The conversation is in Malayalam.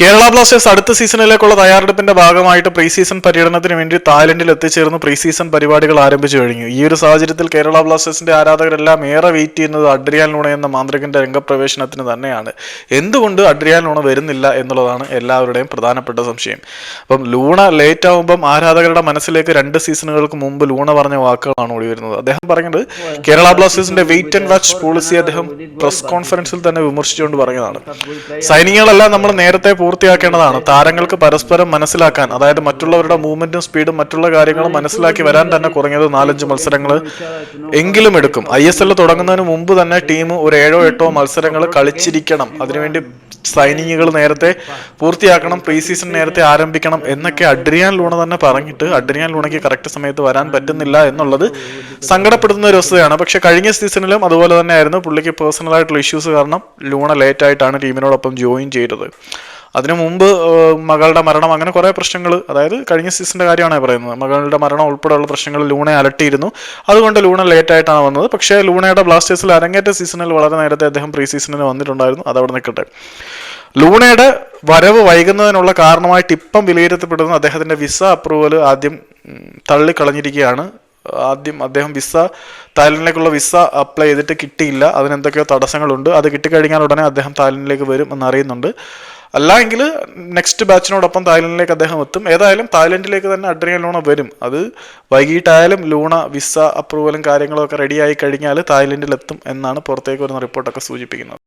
കേരള ബ്ലാസ്റ്റേഴ്സ് അടുത്ത സീസണിലേക്കുള്ള തയ്യാറെടുപ്പിന്റെ ഭാഗമായിട്ട് പ്രീ സീസൺ പര്യടനത്തിന് വേണ്ടി തായ്ലൻഡിൽ എത്തിച്ചേർന്ന് പ്രീ സീസൺ പരിപാടികൾ ആരംഭിച്ചു കഴിഞ്ഞു. ഈ ഒരു സാഹചര്യത്തിൽ കേരള ബ്ലാസ്റ്റേഴ്സിന്റെ ആരാധകരെല്ലാം ഏറെ വെയിറ്റ് ചെയ്യുന്നത് അഡ്രിയാൻ ലൂണ എന്ന മാന്ത്രികന്റെ രംഗപ്രവേശനത്തിന് തന്നെയാണ്. എന്തുകൊണ്ട് അഡ്രിയാൻ ലൂണ വരുന്നില്ല എന്നുള്ളതാണ് എല്ലാവരുടെയും പ്രധാനപ്പെട്ട സംശയം. അപ്പം ലൂണ ലേറ്റ് ആകുമ്പം ആരാധകരുടെ മനസ്സിലേക്ക് രണ്ട് സീസണുകൾക്ക് മുമ്പ് ലൂണ പറഞ്ഞ വാക്കുകളാണ് ഓടി വരുന്നത്. അദ്ദേഹം പറഞ്ഞത് കേരള ബ്ലാസ്റ്റേഴ്സിന്റെ വെയിറ്റ് ആൻഡ് വാച്ച് പോളിസി അദ്ദേഹം പ്രസ് കോൺഫറൻസിൽ തന്നെ വിമർശിച്ചുകൊണ്ട് പറഞ്ഞതാണ്. സൈനികങ്ങളെല്ലാം നമ്മൾ നേരത്തെ പൂർത്തിയാക്കേണ്ടതാണ്. താരങ്ങൾക്ക് പരസ്പരം മനസ്സിലാക്കാൻ അതായത് മറ്റുള്ളവരുടെ മൂവ്മെന്റും സ്പീഡും മറ്റുള്ള കാര്യങ്ങളും മനസ്സിലാക്കി വരാൻ തന്നെ കുറഞ്ഞത് നാലഞ്ച് മത്സരങ്ങൾ എങ്കിലും എടുക്കും. ഐ എസ് എൽ തുടങ്ങുന്നതിന് മുമ്പ് തന്നെ ടീം ഒരു ഏഴോ എട്ടോ മത്സരങ്ങൾ കളിച്ചിരിക്കണം. അതിനുവേണ്ടി സൈനിങ്ങുകൾ നേരത്തെ പൂർത്തിയാക്കണം പ്രീ സീസൺ നേരത്തെ ആരംഭിക്കണം എന്നൊക്കെ അഡ്രിയാൻ ലൂണ തന്നെ പറഞ്ഞിട്ട് അഡ്രിയാൻ ലൂണയ്ക്ക് കറക്റ്റ് സമയത്ത് വരാൻ പറ്റുന്നില്ല എന്നുള്ളത് സങ്കടപ്പെടുന്ന ഒരു വസ്തുതയാണ് പക്ഷെ കഴിഞ്ഞ സീസണിലും അതുപോലെ തന്നെ ആയിരുന്നു പുള്ളിക്ക് പേഴ്സണൽ ആയിട്ടുള്ള ഇഷ്യൂസ് കാരണം ലൂണ ലേറ്റ് ആയിട്ടാണ് ടീമിനോടൊപ്പം ജോയിൻ ചെയ്തത്. അതിനു മുമ്പ് മകളുടെ മരണം അങ്ങനെ കുറേ പ്രശ്നങ്ങൾ അതായത് കഴിഞ്ഞ സീസണിന്റെ കാര്യമാണ് പറയുന്നത്. മകളുടെ മരണം ഉൾപ്പെടെയുള്ള പ്രശ്നങ്ങൾ ലൂണെ അലട്ടിയിരുന്നു. അതുകൊണ്ട് ലൂണ ലേറ്റ് ആയിട്ടാണ് വന്നത്. പക്ഷേ ലൂണയുടെ ബ്ലാസ്റ്റേഴ്സിൽ അരങ്ങേറ്റ സീസണിൽ വളരെ നേരത്തെ അദ്ദേഹം പ്രീ സീസണിന് വന്നിട്ടുണ്ടായിരുന്നു. അതവിടെ നിൽക്കട്ടെ. ലൂണയുടെ വരവ് വൈകുന്നതിനുള്ള കാരണമായിട്ട് ഇപ്പം വിലയിരുത്തപ്പെടുന്ന അദ്ദേഹത്തിന്റെ വിസ അപ്രൂവൽ ആദ്യം തള്ളിക്കളഞ്ഞിരിക്കുകയാണ്. ആദ്യം അദ്ദേഹം വിസ തായ്ലൻഡിലേക്കുള്ള വിസ അപ്ലൈ ചെയ്തിട്ട് കിട്ടിയില്ല. അതിനെന്തൊക്കെയോ തടസ്സങ്ങളുണ്ട്. അത് കിട്ടിക്കഴിഞ്ഞാൽ ഉടനെ അദ്ദേഹം തായ്ലൻഡിലേക്ക് വരും എന്ന് അറിയുന്നുണ്ട് അല്ല എങ്കിൽ നെക്സ്റ്റ് ബാച്ചിനോടൊപ്പം തായ്ലൻഡിലേക്ക് അദ്ദേഹം എത്തും. ഏതായാലും തായ്ലൻഡിലേക്ക് തന്നെ അഡ്രിയൻ ലൂണ വരും. അത് വൈകിട്ടായാലും ലൂണ വിസ അപ്രൂവലും കാര്യങ്ങളും ഒക്കെ റെഡിയായി കഴിഞ്ഞാൽ തായ്ലൻഡിലെത്തും എന്നാണ് പുറത്തേക്ക് വരുന്ന റിപ്പോർട്ടൊക്കെ സൂചിപ്പിക്കുന്നത്.